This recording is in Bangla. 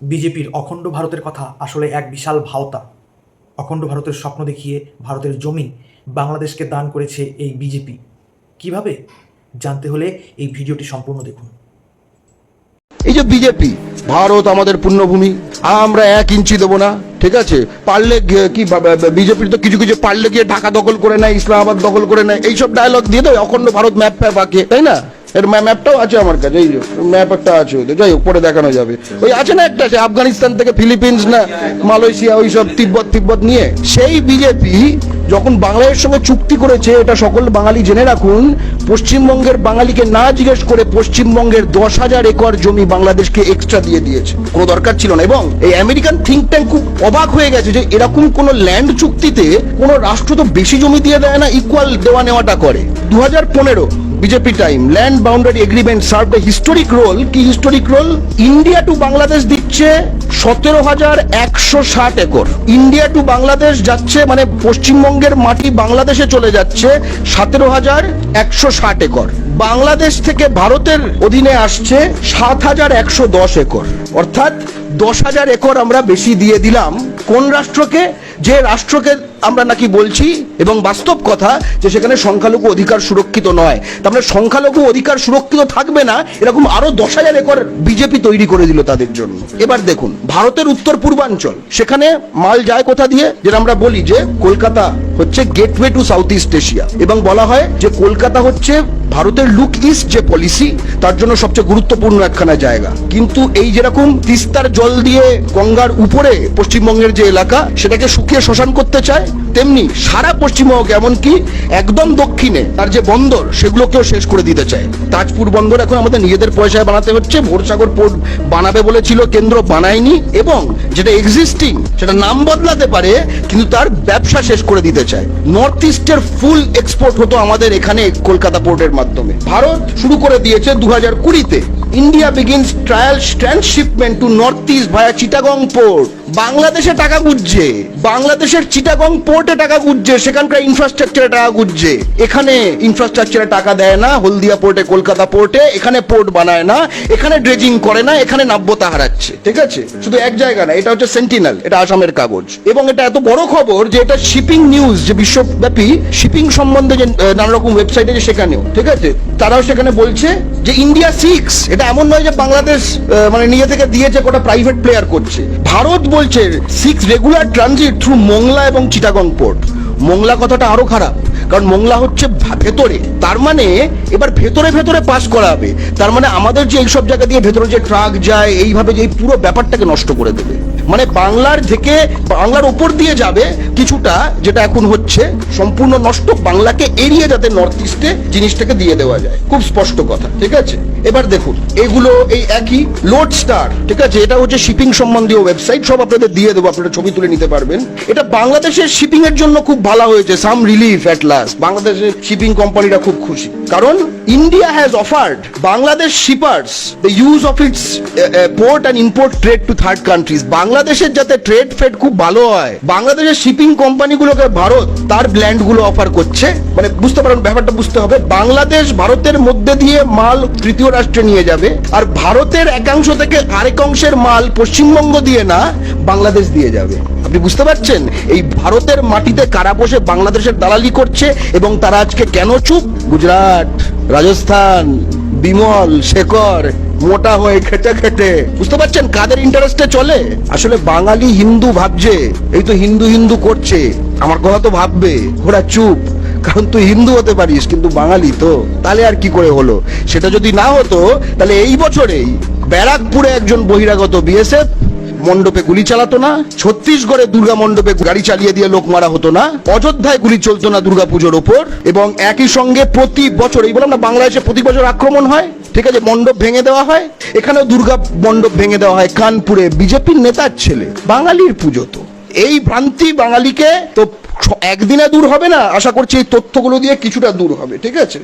বিজেপির অখণ্ড ভারতের কথা আসলে এক বিশাল ভাওতা। অখণ্ড ভারতের স্বপ্ন দেখিয়ে ভারতের জমি বাংলাদেশকে দান করেছে এই বিজেপি। কীভাবে? জানতে হলে এই ভিডিওটি সম্পূর্ণ দেখুন। এই যে বিজেপি, ভারত আমাদের পুণ্যভূমি আমরা এক ইঞ্চি দেবো না, ঠিক আছে? পারলে কি বিজেপির তো কিছু কিছু পারলে গিয়ে ঢাকা দখল করে নেয়, ইসলামাবাদ দখল করে নেয়, এইসব ডায়লগ দিয়ে দেয় অখণ্ড ভারত ম্যাপ ফ্যাপ আঁকে, তাই না? এর ম্যা- ম্যাপটাও আছে আমার কাছে, এই ম্যাপ একটা আছে ওদের। যাই হোক, পরে দেখানো যাবে। ওই আছে না একটা, সে আফগানিস্তান থেকে ফিলিপিন্স না, মালয়েশিয়া ওই সব তিব্বত তিব্বত নিয়ে। সেই বিজেপি যখন বাংলাদেশের সঙ্গে চুক্তি করেছে, এটা সকল বাঙালি জেনে রাখুন, পশ্চিমবঙ্গের বাঙালিকে না জিজ্ঞেস করে পশ্চিমবঙ্গের দশ হাজার একর জমি বাংলাদেশকে এক্সট্রা দিয়ে দিয়েছে। কোনো দরকার ছিল না। এবং এই আমেরিকান থিঙ্ক ট্যাঙ্ক খুব অবাক হয়ে গেছে যে, এরকম কোনো ল্যান্ড চুক্তিতে কোনো রাষ্ট্র তো বেশি জমি দিয়ে দেয় না ইকুয়াল দেওয়া নেওয়াটা করে। দু হাজার পনেরো BJP time land boundary agreement serve the historic role কি historic role India to Bangladesh দিচ্ছে সতেরো হাজার একশো ষাট একর। ইন্ডিয়া টু বাংলাদেশ যাচ্ছে মানে পশ্চিমবঙ্গের মাটি বাংলাদেশে চলে যাচ্ছে সতেরো হাজার একশো ষাট একর। বাংলাদেশ থেকে ভারতের অধীনে আসছে সাত হাজার একশো দশ একর। অর্থাৎ দশ হাজার একর আমরা বেশি দিয়ে দিলাম। কোন রাষ্ট্রকে? যে রাষ্ট্রকে আমরা নাকি বলছি এবং বাস্তব কথা যে সেখানে সংখ্যালঘু অধিকার সুরক্ষিত নয়। তার মানে সংখ্যালঘু অধিকার সুরক্ষিত থাকবে না, এরকম আরও দশ হাজার একর বিজেপি তৈরি করে দিল তাদের জন্য। এবার দেখুন, ভারতের উত্তর পূর্বাঞ্চল, সেখানে মাল যায় কোথা দিয়ে? যেটা আমরা বলি যে কলকাতা হচ্ছে gateway to south east Asia এবং বলা হয় যে কলকাতা হচ্ছে ভারতের লুক ইস্ট যে পলিসি তার জন্য সবচেয়ে গুরুত্বপূর্ণ একখানা জায়গা। কিন্তু এই যেরকম তিস্তার জল দিয়ে গঙ্গার উপরে পশ্চিমবঙ্গের যে এলাকা, সেটাকে শুকিয়ে শ্মশান করতে চায় তেমনি সারা পশ্চিমবঙ্গ এমনকি একদম দক্ষিণে, তার যে বন্দর, সেগুলোকেও শেষ করে দিতে চায়। তাজপুর বন্দর এখন আমাদের নিজেদের পয়সায় বানাতে হচ্ছে, ভোরসাগর পোর্ট বানাবে বলেছিল, কেন্দ্র বানায়নি, এবং যেটা এক্সিস্টিং সেটা নাম বদলাতে পারে, কিন্তু তার ব্যবসা শেষ করে দিতে চায়। নর্থ ইস্টের ফুল এক্সপোর্ট হতো আমাদের এখানে কলকাতা পোর্টের মাধ্যমে। ভারত শুরু করে দিয়েছে দু হাজার কুড়িতে India begins trial transshipment to north east via Chittagong port বাংলাদেশে টাকা গুজছে, বাংলাদেশের চিটাগং পোর্টে টাকা গুজছে, সেখানকার ইনফ্রাস্ট্রাকচারে টাকা গুজছে। এখানে ইনফ্রাস্ট্রাকচারে টাকা দেয় না, হলদিয়া পোর্টে, কলকাতা পোর্টে, এখানে পোর্ট বানায় না, এখানে ড্রেজিং করে না, এখানে নাব্যতা হারাচ্ছে, ঠিক আছে? শুধু এক জায়গা না, এটা হচ্ছে সেন্টিনাল এটা আসামের কাগজ। এবং এটা এত বড় খবর যে এটা শিপিং নিউজ যে বিশ্বব্যাপী শিপিং সম্বন্ধে যে নানা রকম ওয়েবসাইটে যে সেখানেও, ঠিক আছে? তারাও সেখানে বলছে যে ইন্ডিয়া সিক্স এটা এমন নয় যে বাংলাদেশ মানে নিজে থেকে দিয়েছে কোটা প্রাইভেট প্লেয়ার করছে। ভারত বলছে six regular transit through Mongla এবং চিটাগং পোর্ট মোংলা কথাটা আরও খারাপ, কারণ মোংলা হচ্ছে ভেতরে। তার মানে এবার ভেতরে ভেতরে পাস করাবে তার মানে আমাদের যে এইসব জায়গা দিয়ে ভেতরে যে ট্রাক যায়, এইভাবে যে পুরো ব্যাপারটাকে নষ্ট করে দেবে। মানে বাংলার থেকে বাংলার ওপর দিয়ে যাবে কিছুটা, যেটা এখন হচ্ছে সম্পূর্ণ নষ্ট। বাংলাকে এড়িয়ে যাতে নর্থ ইস্টে জিনিসটাকে দিয়ে দেওয়া যায়। খুব স্পষ্ট কথা, ঠিক আছে? এবার দেখুন, এগুলো এই একই লোড স্টার ঠিক আছে? এটা হচ্ছে শিপিং সম্বন্ধীয় ওয়েবসাইট সব আপনাদের দিয়ে দেবো, আপনারা ছবি তুলে নিতে পারবেন। এটা বাংলাদেশের শিপিং এর জন্য খুব ভালো হয়েছে সাম রিলিফ অ্যাট লাস্ট বাংলাদেশের শিপিং কোম্পানিরা খুব খুশি। কারণ India has offered Bangladesh shippers the use of its port and import trade to third countries বাংলাদেশের যাতে ট্রেড ফেড খুব ভালো হয়, বাংলাদেশের শিপিং কোম্পানিগুলোকে ভারত তার ব্ল্যান্ডগুলো অফার করছে। মানে বুঝতে পারেন, ব্যাপারটা বুঝতে হবে। বাংলাদেশ ভারতের মধ্যে দিয়ে মাল তৃতীয় রাষ্ট্রে নিয়ে যাবে, আর ভারতের একাংশ থেকে আরেক অংশের মাল পশ্চিমবঙ্গ দিয়ে না বাংলাদেশ দিয়ে যাবে। আপনি বুঝতে পারছেন? এই ভারতের মাটিতে কারা বসে বাংলাদেশের দালালি করছে এবং তারা আজকে কেন চুপ? গুজরাট। রাজস্থান, বিমল, শেখর, মোটা হয়ে খেটে খেটে বুঝতে পারছেন কাদের ইন্টারেস্টে চলে? আসলে বাঙালি হিন্দু ভাবছে, এই তো হিন্দু হিন্দু করছে। আমার কথা তো ভাববে, ওরা চুপ, কারণ তুই হিন্দু হতে পারিস, কিন্তু বাঙালি তো। তাহলে আর কি করে হলো? সেটা যদি না হতো, তাহলে এই বছরেই ব্যারাকপুরে একজন বহিরাগত বিএসএফ মণ্ডপে গুলি চালাতো না, ছত্তিশগড়ে দুর্গা মণ্ডপে গাড়ি চালিয়ে দিয়ে লোক মারা হতো না, অযোধ্যায় গুলি চলতো না দুর্গা পুজোর ওপর, এবং একই সঙ্গে প্রতি বছর, এই বললাম না বাংলাদেশে প্রতি বছর আক্রমণ হয়, ঠিক আছে, মণ্ডপ ভেঙে দেওয়া হয়, এখানেও দুর্গা মণ্ডপ ভেঙে দেওয়া হয় কানপুরে, বিজেপির নেতার ছেলে, বাঙালির পুজো তো। এই ভ্রান্তি বাঙালিকে তো একদিনে দূর হবে না, আশা করছি এই তথ্যগুলো দিয়ে কিছুটা দূর হবে, ঠিক আছে?